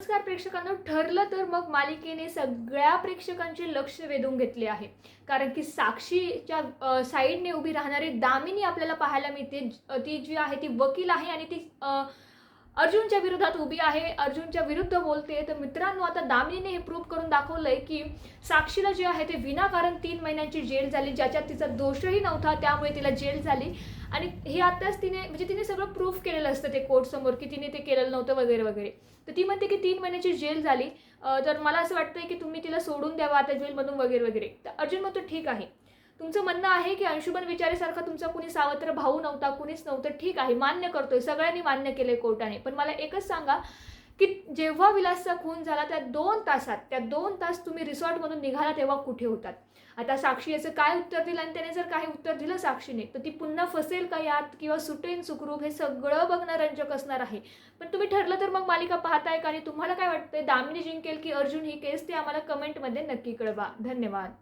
नमस्कार प्रेक्षकांना ठरलं तर मग मालिकेने सगळ्या प्रेक्षकांचे लक्ष वेधून घेतले आहे. कारण की साक्षीच्या साईडने उभी राहणारी दामिनी आपल्याला पाहायला मिळते. ती जी आहे ती वकील आहे आणि ती अ, अर्जुनच्या विरोधात उभी आहे. अर्जुनच्या विरुद्ध बोलते. तर मित्रांनो आता दामिनीने हे प्रूव्ह करून दाखवलंय की साक्षीला जे आहे ते विनाकारण तीन महिन्यांची जेल झाली ज्याच्यात तिचा दोषही नव्हता त्यामुळे तिला जेल झाली. आणि हे आत्ताच तिने म्हणजे तिने सगळं प्रूफ केलेलं असतं ते कोर्टसमोर की तिने ते केलेलं नव्हतं वगैरे वगैरे. तर ती म्हणते की तीन महिन्याची जेल झाली. तर मला असं वाटतंय की तुम्ही तिला सोडून द्यावा आता जेलमधून वगैरे वगैरे. तर अर्जुन म्हणतो ठीक आहे. तुमचं म्हणणं आहे की अंशुमन विचारेसारखा तुमचा कुणी सावत्र भाऊ नव्हता कुणीच नव्हतं ठीक आहे मान्य करतोय सगळ्यांनी मान्य केले कोर्टाने. पण मला एकच सांगा की जेव्हा विलासचा खून झाला त्या दोन तासात त्या दोन तास तुम्ही रिसॉर्टमधून निघाला तेव्हा कुठे होतात? आता साक्षी याचं काय उत्तर दिलं आणि त्याने जर काही उत्तर दिलं साक्षीने तर ती पुन्हा फसेल का यात किंवा सुटेन सुखरूप हे सगळं बघणं रंजक असणार आहे? पण तुम्ही ठरलं तर मग मालिका पाहताय का? आणि तुम्हाला काय वाटतंय? दामिनी जिंकेल की अर्जुन? ही केस ते आम्हाला कमेंटमध्ये नक्की कळवा. धन्यवाद.